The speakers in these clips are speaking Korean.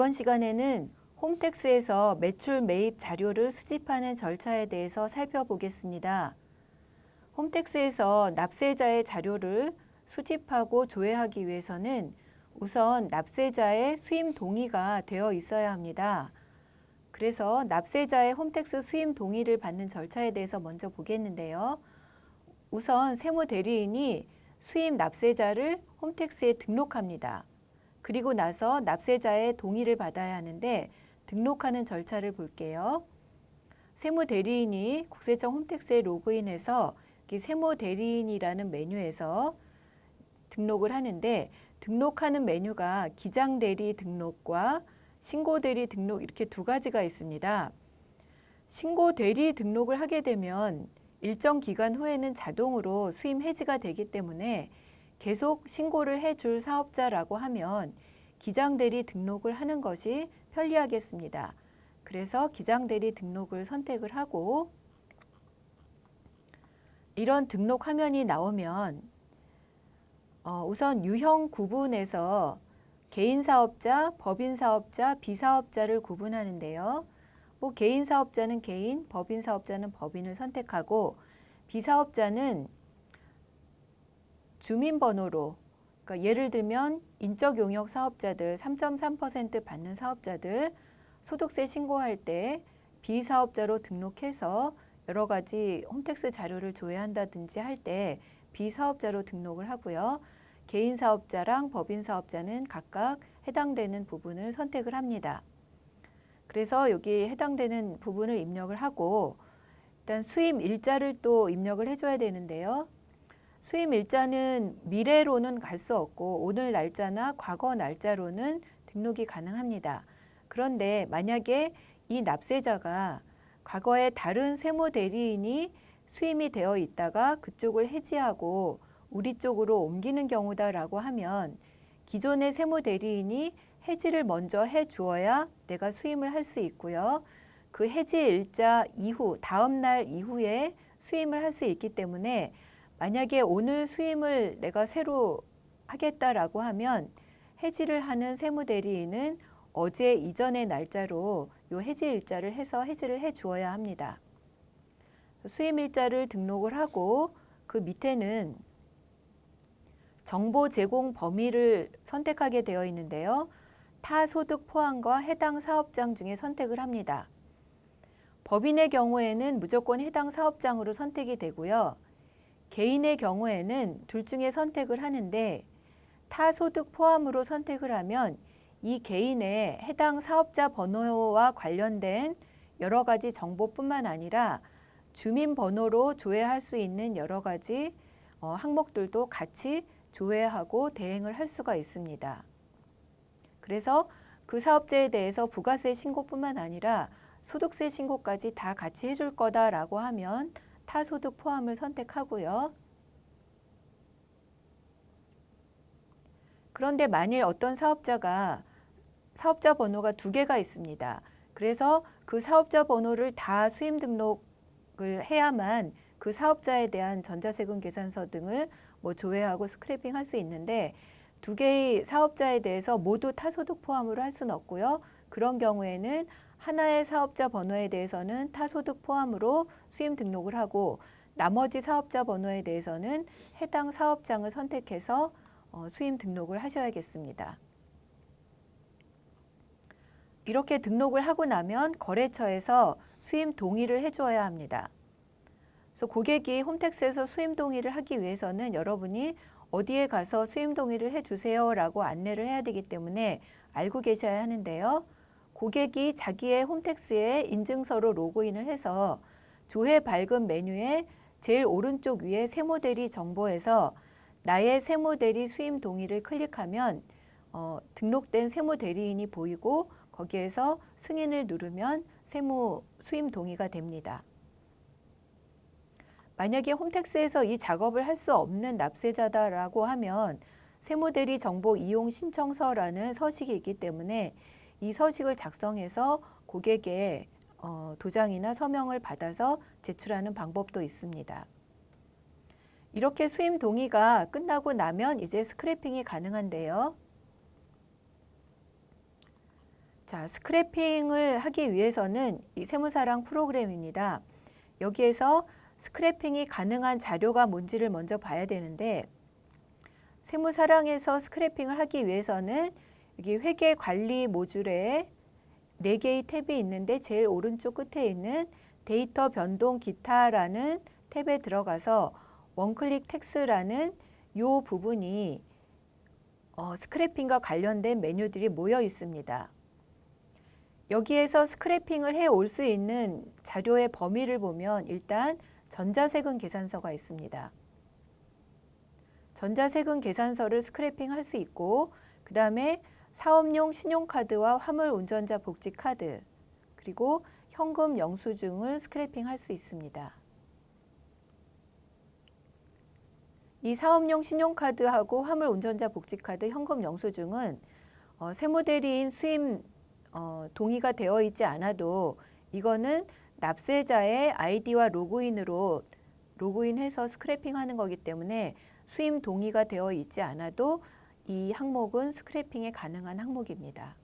이번 시간에는 홈택스에서 매출 매입 자료를 수집하는 절차에 대해서 살펴보겠습니다. 홈택스에서 납세자의 자료를 수집하고 조회하기 위해서는 우선 납세자의 수임 동의가 되어 있어야 합니다. 그래서 납세자의 홈택스 수임 동의를 받는 절차에 대해서 먼저 보겠는데요. 우선 세무 대리인이 수임 납세자를 홈택스에 등록합니다. 그리고 나서 납세자의 동의를 받아야 하는데 등록하는 절차를 볼게요. 세무 대리인이 국세청 홈택스에 로그인해서 이 세무 대리인이라는 메뉴에서 등록을 하는데 등록하는 메뉴가 기장 대리 등록과 신고 대리 등록 이렇게 두 가지가 있습니다. 신고 대리 등록을 하게 되면 일정 기간 후에는 자동으로 수임 해지가 되기 때문에 계속 신고를 해줄 사업자라고 하면 기장대리 등록을 하는 것이 편리하겠습니다. 그래서 기장대리 등록을 선택을 하고 이런 등록 화면이 나오면 어, 우선 유형 구분에서 개인 사업자, 법인 사업자, 비사업자를 구분하는데요. 뭐 개인 사업자는 개인, 법인 사업자는 법인을 선택하고 비사업자는 주민번호로 그러니까 예를 들면 인적 용역 사업자들 3.3% 받는 사업자들 소득세 신고할 때 비사업자로 등록해서 여러 가지 홈택스 자료를 조회한다든지 할 때 비사업자로 등록을 하고요. 개인 사업자랑 법인 사업자는 각각 해당되는 부분을 선택을 합니다. 그래서 여기 해당되는 부분을 입력을 하고 일단 수임 일자를 또 입력을 해줘야 되는데요. 수임 일자는 미래로는 갈 수 없고 오늘 날짜나 과거 날짜로는 등록이 가능합니다. 그런데 만약에 이 납세자가 과거에 다른 세무 대리인이 수임이 되어 있다가 그쪽을 해지하고 우리 쪽으로 옮기는 경우다라고 하면 기존의 세무 대리인이 해지를 먼저 해 주어야 내가 수임을 할 수 있고요. 그 해지 일자 이후 다음 날 이후에 수임을 할 수 있기 때문에 만약에 오늘 수임을 내가 새로 하겠다라고 하면 해지를 하는 세무 대리인은 어제 이전의 날짜로 요 해지 일자를 해서 해지를 해 주어야 합니다. 수임 일자를 등록을 하고 그 밑에는 정보 제공 범위를 선택하게 되어 있는데요. 타 소득 포함과 해당 사업장 중에 선택을 합니다. 법인의 경우에는 무조건 해당 사업장으로 선택이 되고요. 개인의 경우에는 둘 중에 선택을 하는데 타 소득 포함으로 선택을 하면 이 개인의 해당 사업자 번호와 관련된 여러 가지 정보뿐만 아니라 주민 번호로 조회할 수 있는 여러 가지 어, 항목들도 같이 조회하고 대행을 할 수가 있습니다. 그래서 그 사업자에 대해서 부가세 신고뿐만 아니라 소득세 신고까지 다 같이 해줄 거다라고 하면 타소득 포함을 선택하고요. 그런데 만일 어떤 사업자가 사업자 번호가 두 개가 있습니다. 그래서 그 사업자 번호를 다 수임 등록을 해야만 그 사업자에 대한 전자세금 계산서 등을 뭐 조회하고 스크래핑 할 수 있는데 두 개의 사업자에 대해서 모두 타소득 포함으로 할 수는 없고요. 그런 경우에는 하나의 사업자 번호에 대해서는 타소득 포함으로 수임 등록을 하고 나머지 사업자 번호에 대해서는 해당 사업장을 선택해서 어, 수임 등록을 하셔야겠습니다. 이렇게 등록을 하고 나면 거래처에서 수임 동의를 해주어야 합니다. 그래서 고객이 홈택스에서 수임 동의를 하기 위해서는 여러분이 어디에 가서 수임 동의를 해주세요라고 안내를 해야 되기 때문에 알고 계셔야 하는데요. 고객이 자기의 홈택스에 인증서로 로그인을 해서 조회 발급 메뉴에 제일 오른쪽 위에 세모델이 정보에서 나의 세모델이 수임 동의를 클릭하면 어, 등록된 세무대리인이 보이고 거기에서 승인을 누르면 세무 수임 동의가 됩니다. 만약에 홈택스에서 이 작업을 할 수 없는 납세자다라고 하면 세무대리 정보 이용 신청서라는 서식이 있기 때문에 이 서식을 작성해서 고객의 어, 도장이나 서명을 받아서 제출하는 방법도 있습니다. 이렇게 수임 동의가 끝나고 나면 이제 스크래핑이 가능한데요. 자, 스크래핑을 하기 위해서는 이 세무사랑 프로그램입니다. 여기에서 스크래핑이 가능한 자료가 뭔지를 먼저 봐야 되는데 세무사랑에서 스크래핑을 하기 위해서는 여기 회계 관리 모듈에 네 개의 탭이 있는데 제일 오른쪽 끝에 있는 데이터 변동 기타라는 탭에 들어가서 원클릭 텍스라는 요 부분이 어, 스크래핑과 관련된 메뉴들이 모여 있습니다. 여기에서 스크래핑을 해 올 수 있는 자료의 범위를 보면 일단 전자세금 계산서가 있습니다. 전자세금 계산서를 스크래핑 할 수 있고 그 다음에 사업용 신용카드와 화물 운전자 복지 카드 그리고 현금 영수증을 스크래핑 할 수 있습니다. 이 사업용 신용카드하고 화물 운전자 복지 카드 현금 영수증은 어, 세무대리인 수임 어, 동의가 되어 있지 않아도 이거는 납세자의 아이디와 로그인으로 로그인해서 스크래핑 하는 거기 때문에 수임 동의가 되어 있지 않아도 이 항목은 스크래핑이 가능한 항목입니다.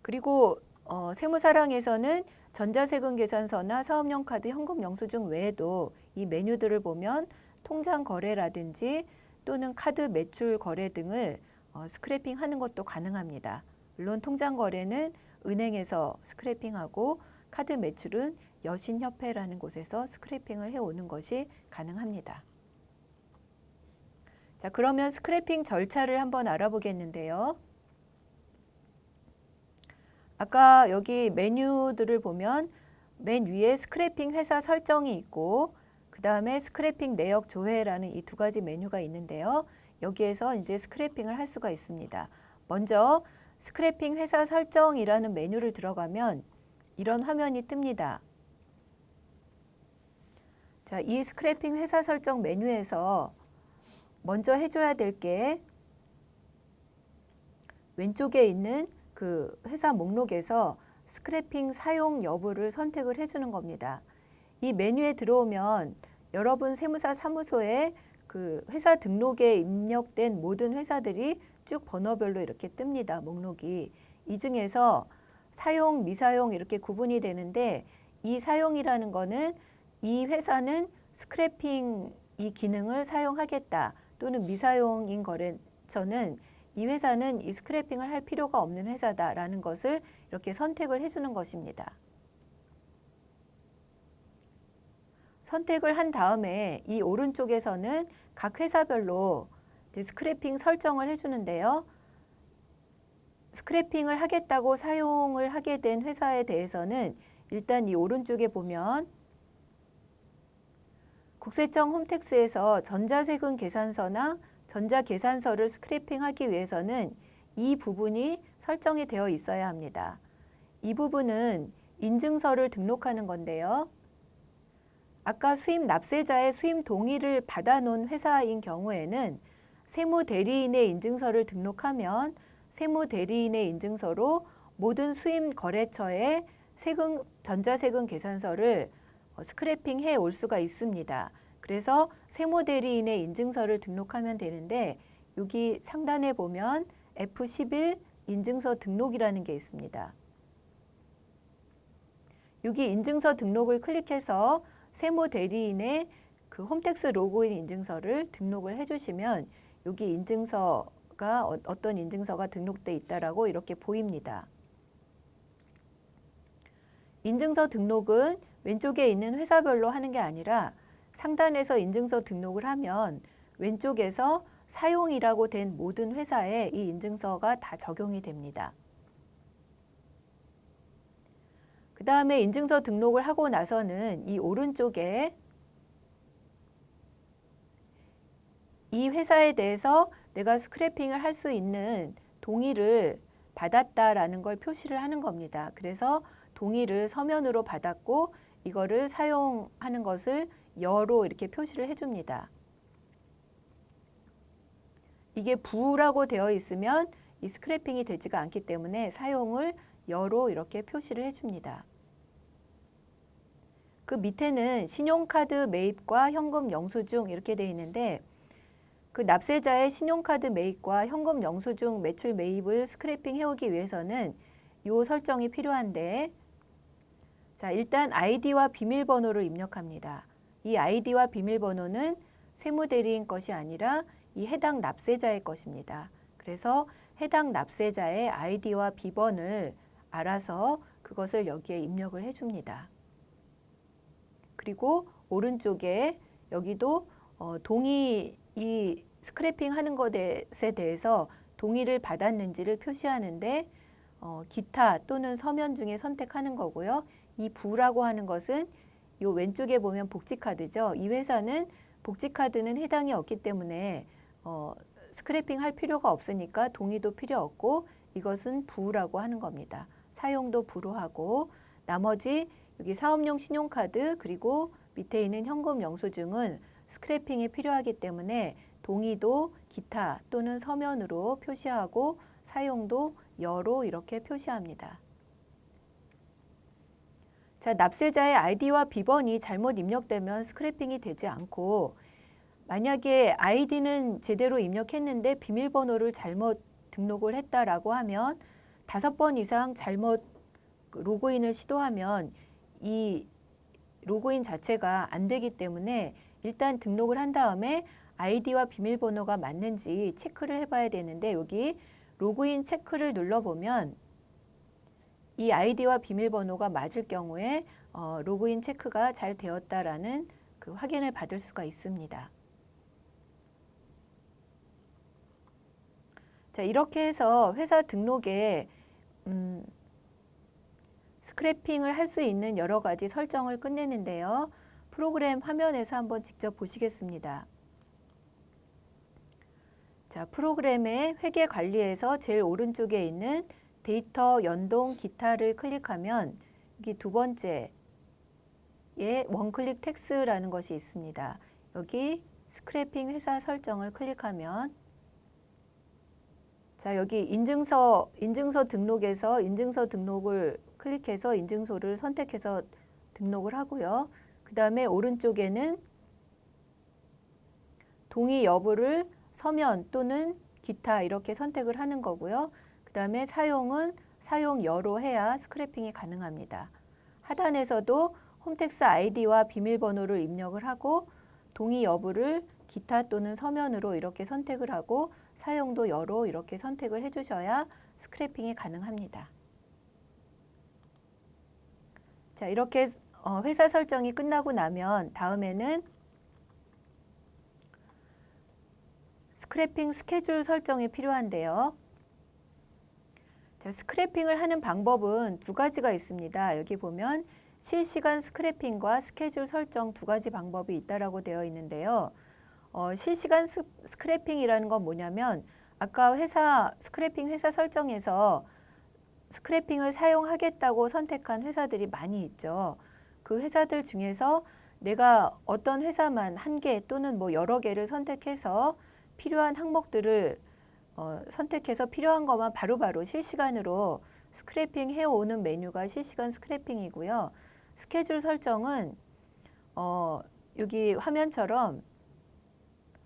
그리고 어, 세무사랑에서는 전자세금 계산서나 사업용 카드 현금 영수증 외에도 이 메뉴들을 보면 통장 거래라든지 또는 카드 매출 거래 등을 어, 스크래핑 하는 것도 가능합니다. 물론 통장 거래는 은행에서 스크래핑하고 카드 매출은 여신협회라는 곳에서 스크래핑을 해오는 것이 가능합니다. 자, 그러면 스크래핑 절차를 한번 알아보겠는데요. 아까 여기 메뉴들을 보면 맨 위에 스크래핑 회사 설정이 있고 그 다음에 스크래핑 내역 조회라는 이 두 가지 메뉴가 있는데요. 여기에서 이제 스크래핑을 할 수가 있습니다. 먼저 스크래핑 회사 설정이라는 메뉴를 들어가면 이런 화면이 뜹니다. 자, 이 스크래핑 회사 설정 메뉴에서 먼저 해줘야 될 게 왼쪽에 있는 그 회사 목록에서 스크래핑 사용 여부를 선택을 해주는 겁니다. 이 메뉴에 들어오면 여러분 세무사 사무소에 그 회사 등록에 입력된 모든 회사들이 쭉 번호별로 이렇게 뜹니다. 목록이. 이 중에서 사용, 미사용 이렇게 구분이 되는데 이 사용이라는 거는 이 회사는 스크래핑 이 기능을 사용하겠다 또는 미사용인 거래처는 이 회사는 이 스크래핑을 할 필요가 없는 회사다라는 것을 이렇게 선택을 해주는 것입니다. 선택을 한 다음에 이 오른쪽에서는 각 회사별로 스크래핑 설정을 해주는데요. 스크래핑을 하겠다고 사용을 하게 된 회사에 대해서는 일단 이 오른쪽에 보면 국세청 홈택스에서 전자세금 계산서나 전자계산서를 스크래핑하기 위해서는 이 부분이 설정이 되어 있어야 합니다. 이 부분은 인증서를 등록하는 건데요. 아까 수입 납세자의 수임 동의를 받아놓은 회사인 경우에는 세무 대리인의 인증서를 등록하면 세무 대리인의 인증서로 모든 수임 거래처에 세금 전자세금 계산서를 어, 스크래핑 해 올 수가 있습니다. 그래서 세무 대리인의 인증서를 등록하면 되는데 여기 상단에 보면 F11 인증서 등록이라는 게 있습니다. 여기 인증서 등록을 클릭해서 세무 대리인의 그 홈택스 로그인 인증서를 등록을 해주시면 여기 인증서가 어- 어떤 인증서가 등록돼 있다라고 이렇게 보입니다. 인증서 등록은 왼쪽에 있는 회사별로 하는 게 아니라 상단에서 인증서 등록을 하면 왼쪽에서 사용이라고 된 모든 회사에 이 인증서가 다 적용이 됩니다. 그 다음에 인증서 등록을 하고 나서는 이 오른쪽에 이 회사에 대해서 내가 스크래핑을 할 수 있는 동의를 받았다라는 걸 표시를 하는 겁니다. 그래서 동의를 서면으로 받았고 이거를 사용하는 것을 여로 이렇게 표시를 해줍니다. 이게 부라고 되어 있으면 이 스크래핑이 되지가 않기 때문에 사용을 여로 이렇게 표시를 해줍니다. 그 밑에는 신용카드 매입과 현금 영수증 이렇게 되어 있는데 그 납세자의 신용카드 매입과 현금 영수증 매출 매입을 스크래핑 해오기 위해서는 요 설정이 필요한데 자 일단 아이디와 비밀번호를 입력합니다. 이 아이디와 비밀번호는 세무대리인 것이 아니라 이 해당 납세자의 것입니다. 그래서 해당 납세자의 아이디와 비번을 알아서 그것을 여기에 입력을 해줍니다. 그리고 오른쪽에 여기도 어, 동의 이 스크래핑 하는 것에 대해서 동의를 받았는지를 표시하는데 어, 기타 또는 서면 중에 선택하는 거고요. 이 부라고 하는 것은 요 왼쪽에 보면 복지카드죠. 이 회사는 복지카드는 해당이 없기 때문에 어, 스크래핑 할 필요가 없으니까 동의도 필요 없고 이것은 부라고 하는 겁니다. 사용도 부로 하고 나머지 여기 사업용 신용카드 그리고 밑에 있는 현금 영수증은 스크래핑이 필요하기 때문에 동의도 기타 또는 서면으로 표시하고 사용도 여로 이렇게 표시합니다. 자, 납세자의 아이디와 비번이 잘못 입력되면 스크래핑이 되지 않고 만약에 아이디는 제대로 입력했는데 비밀번호를 잘못 등록을 했다라고 하면 다섯 번 이상 잘못 로그인을 시도하면 이 로그인 자체가 안 되기 때문에 일단 등록을 한 다음에 아이디와 비밀번호가 맞는지 체크를 해봐야 되는데 여기 로그인 체크를 눌러보면 이 아이디와 비밀번호가 맞을 경우에 어, 로그인 체크가 잘 되었다라는 그 확인을 받을 수가 있습니다. 자 이렇게 해서 회사 등록에 음, 스크래핑을 할 수 있는 여러 가지 설정을 끝내는데요. 프로그램 화면에서 한번 직접 보시겠습니다. 자, 프로그램의 회계 관리에서 제일 오른쪽에 있는 데이터 연동 기타를 클릭하면 여기 두 번째에 원클릭 텍스라는 것이 있습니다. 여기 스크래핑 회사 설정을 클릭하면 자, 여기 인증서 인증서 등록에서 인증서 등록을 클릭해서 인증소를 선택해서 등록을 하고요. 그 다음에 오른쪽에는 동의 여부를 서면 또는 기타 이렇게 선택을 하는 거고요. 그 다음에 사용은 사용 여로 해야 스크래핑이 가능합니다. 하단에서도 홈택스 아이디와 비밀번호를 입력을 하고 동의 여부를 기타 또는 서면으로 이렇게 선택을 하고 사용도 여로 이렇게 선택을 해주셔야 스크래핑이 가능합니다. 자, 이렇게 어, 회사 설정이 끝나고 나면 다음에는 스크래핑 스케줄 설정이 필요한데요. 자, 스크래핑을 하는 방법은 두 가지가 있습니다. 여기 보면 실시간 스크래핑과 스케줄 설정 두 가지 방법이 있다라고 되어 있는데요. 어, 실시간 스, 스크래핑이라는 건 뭐냐면 아까 회사 스크래핑 회사 설정에서 스크래핑을 사용하겠다고 선택한 회사들이 많이 있죠. 그 회사들 중에서 내가 어떤 회사만 한 개 또는 뭐 여러 개를 선택해서 필요한 항목들을 어, 선택해서 필요한 것만 바로바로 실시간으로 스크래핑 해오는 메뉴가 실시간 스크래핑이고요. 스케줄 설정은 어, 여기 화면처럼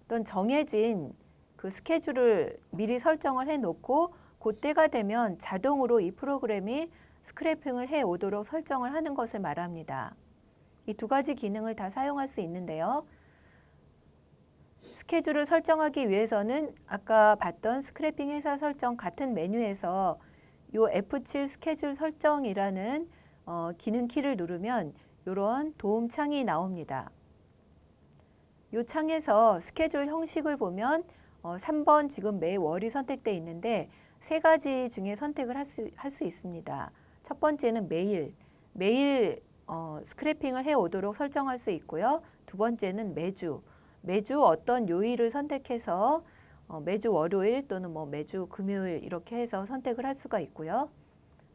어떤 정해진 그 스케줄을 미리 설정을 해놓고 그때가 되면 자동으로 이 프로그램이 스크래핑을 해 오도록 설정을 하는 것을 말합니다. 이 두 가지 기능을 다 사용할 수 있는데요. 스케줄을 설정하기 위해서는 아까 봤던 스크래핑 회사 설정 같은 메뉴에서 요 F7 스케줄 설정이라는 어, 기능 키를 누르면 이런 도움 창이 나옵니다. 이 창에서 스케줄 형식을 보면 어, 3번 지금 매 월이 선택되어 있는데 세 가지 중에 선택을 할수 할수 있습니다. 첫 번째는 매일 매일 어, 스크래핑을 해 오도록 설정할 수 있고요. 두 번째는 매주 매주 어떤 요일을 선택해서 어, 매주 월요일 또는 뭐 매주 금요일 이렇게 해서 선택을 할 수가 있고요.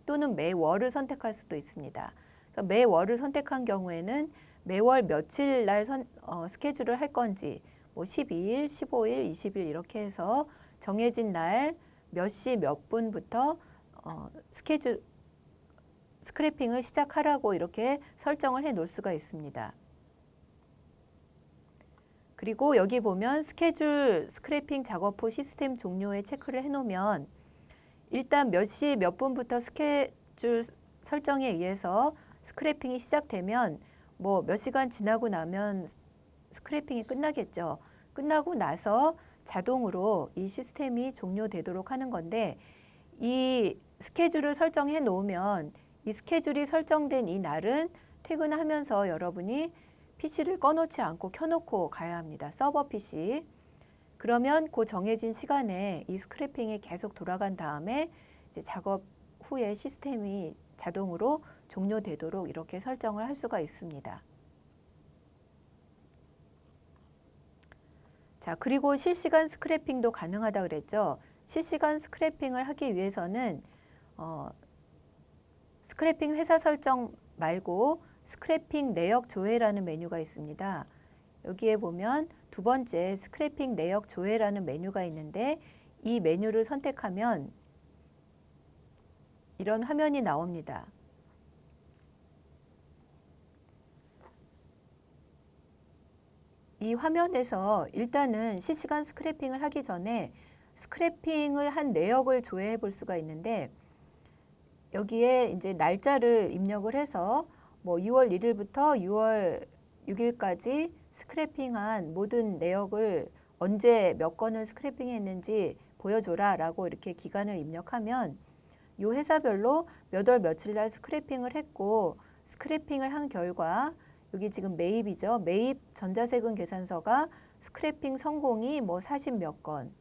또는 매월을 선택할 수도 있습니다. 그러니까 매월을 선택한 경우에는 매월 며칠 날 선, 어, 스케줄을 할 건지 뭐 12일, 15일, 20일 이렇게 해서 정해진 날 몇 시 몇 분부터 어, 스케줄 스크래핑을 시작하라고 이렇게 설정을 해 놓을 수가 있습니다. 그리고 여기 보면 스케줄 스크래핑 작업 후 시스템 종료에 체크를 해놓으면 일단 몇 시 몇 분부터 스케줄 설정에 의해서 스크래핑이 시작되면 뭐 몇 시간 지나고 나면 스크래핑이 끝나겠죠. 끝나고 나서 자동으로 이 시스템이 종료되도록 하는 건데 이 스케줄을 설정해 놓으면 이 스케줄이 설정된 이 날은 퇴근하면서 여러분이 PC를 꺼놓지 않고 켜놓고 가야 합니다. 서버 PC. 그러면 그 정해진 시간에 이 스크래핑이 계속 돌아간 다음에 이제 작업 후에 시스템이 자동으로 종료되도록 이렇게 설정을 할 수가 있습니다. 자, 그리고 실시간 스크래핑도 가능하다 그랬죠. 실시간 스크래핑을 하기 위해서는 어, 스크래핑 회사 설정 말고 스크래핑 내역 조회라는 메뉴가 있습니다. 여기에 보면 두 번째 스크래핑 내역 조회라는 메뉴가 있는데 이 메뉴를 선택하면 이런 화면이 나옵니다. 이 화면에서 일단은 실시간 스크래핑을 하기 전에 스크래핑을 한 내역을 조회해 볼 수가 있는데 여기에 이제 날짜를 입력을 해서 뭐 6월 1일부터 6월 6일까지 스크래핑한 모든 내역을 언제 몇 건을 스크래핑했는지 보여줘라라고 이렇게 기간을 입력하면 요 회사별로 몇 월 며칠 날 스크래핑을 했고 스크래핑을 한 결과 여기 지금 매입이죠. 매입 전자세금 계산서가 스크래핑 성공이 뭐 40 몇 건,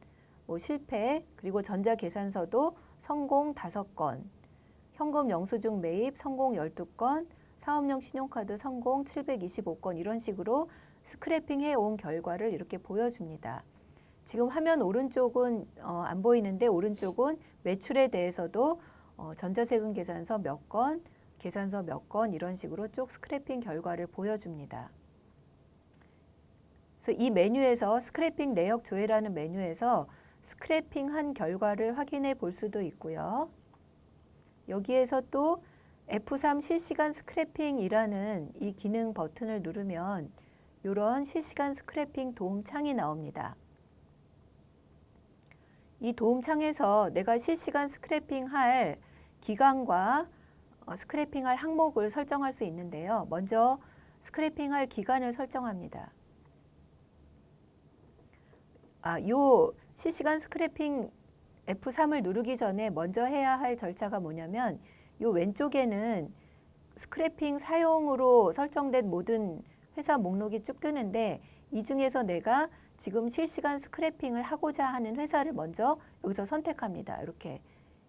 뭐 실패, 그리고 전자 계산서도 성공 5건, 현금 영수증 매입 성공 12건, 사업용 신용카드 성공 725건 이런 식으로 스크래핑 해 온 결과를 이렇게 보여줍니다. 지금 화면 오른쪽은 어, 안 보이는데 오른쪽은 매출에 대해서도 어, 전자세금 계산서 몇 건, 계산서 몇 건 이런 식으로 쭉 스크래핑 결과를 보여줍니다. 그래서 이 메뉴에서 스크래핑 내역 조회라는 메뉴에서 스크래핑 한 결과를 확인해 볼 수도 있고요. 여기에서 또 F3 실시간 스크래핑이라는 이 기능 버튼을 누르면 이런 실시간 스크래핑 도움 창이 나옵니다. 이 도움 창에서 내가 실시간 스크래핑 할 기간과 어, 스크래핑 할 항목을 설정할 수 있는데요. 먼저 스크래핑 할 기간을 설정합니다. 아, 요 실시간 스크래핑 F3을 누르기 전에 먼저 해야 할 절차가 뭐냐면 요 왼쪽에는 스크래핑 사용으로 설정된 모든 회사 목록이 쭉 뜨는데 이 중에서 내가 지금 실시간 스크래핑을 하고자 하는 회사를 먼저 여기서 선택합니다. 이렇게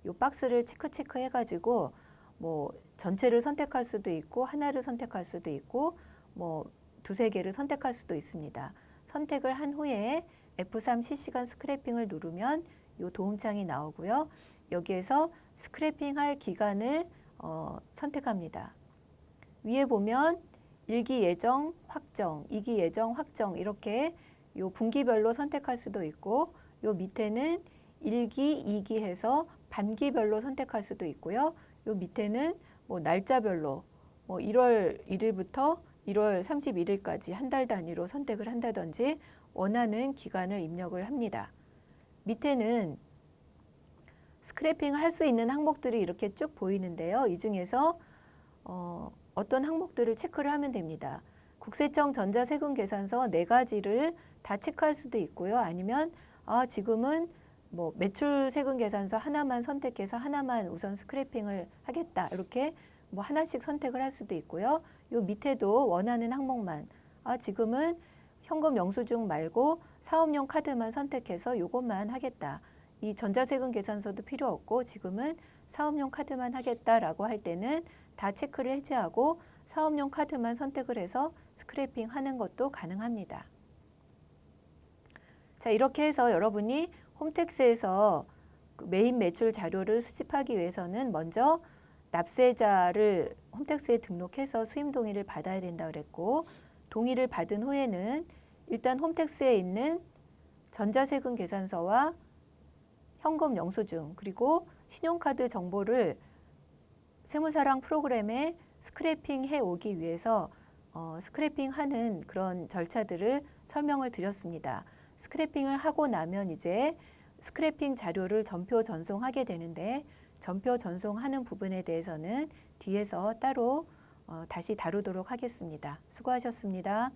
요 박스를 체크 체크 해가지고 뭐 전체를 선택할 수도 있고 하나를 선택할 수도 있고 뭐 두세 개를 선택할 수도 있습니다. 선택을 한 후에 F3 실시간 스크래핑을 누르면 요 도움창이 나오고요. 여기에서 스크래핑 할 기간을 어, 선택합니다. 위에 보면 일기 예정 확정, 이기 예정 확정 이렇게 요 분기별로 선택할 수도 있고 요 밑에는 일기이기 해서 반기별로 선택할 수도 있고요. 요 밑에는 뭐 날짜별로 뭐 1월 1일부터 1월 31일까지 한 달 단위로 선택을 한다든지 원하는 기간을 입력을 합니다. 밑에는 스크래핑을 할 수 있는 항목들이 이렇게 쭉 보이는데요. 이 중에서 어, 어떤 항목들을 체크를 하면 됩니다. 국세청 전자세금 계산서 네 가지를 다 체크할 수도 있고요. 아니면 아, 지금은 뭐 매출 세금 계산서 하나만 선택해서 하나만 우선 스크래핑을 하겠다. 이렇게 뭐 하나씩 선택을 할 수도 있고요. 요 밑에도 원하는 항목만 아, 지금은 현금 영수증 말고 사업용 카드만 선택해서 요것만 하겠다. 이 전자세금 계산서도 필요 없고 지금은 사업용 카드만 하겠다라고 할 때는 다 체크를 해제하고 사업용 카드만 선택을 해서 스크래핑 하는 것도 가능합니다. 자, 이렇게 해서 여러분이 홈택스에서 그 메인 매출 자료를 수집하기 위해서는 먼저 납세자를 홈택스에 등록해서 수임 동의를 받아야 된다 그랬고 동의를 받은 후에는 일단 홈택스에 있는 전자세금 계산서와 현금 영수증 그리고 신용카드 정보를 세무사랑 프로그램에 스크래핑 해 오기 위해서 어, 스크래핑 하는 그런 절차들을 설명을 드렸습니다. 스크래핑을 하고 나면 이제 스크래핑 자료를 전표 전송하게 되는데 전표 전송하는 부분에 대해서는 뒤에서 따로 어, 다시 다루도록 하겠습니다. 수고하셨습니다.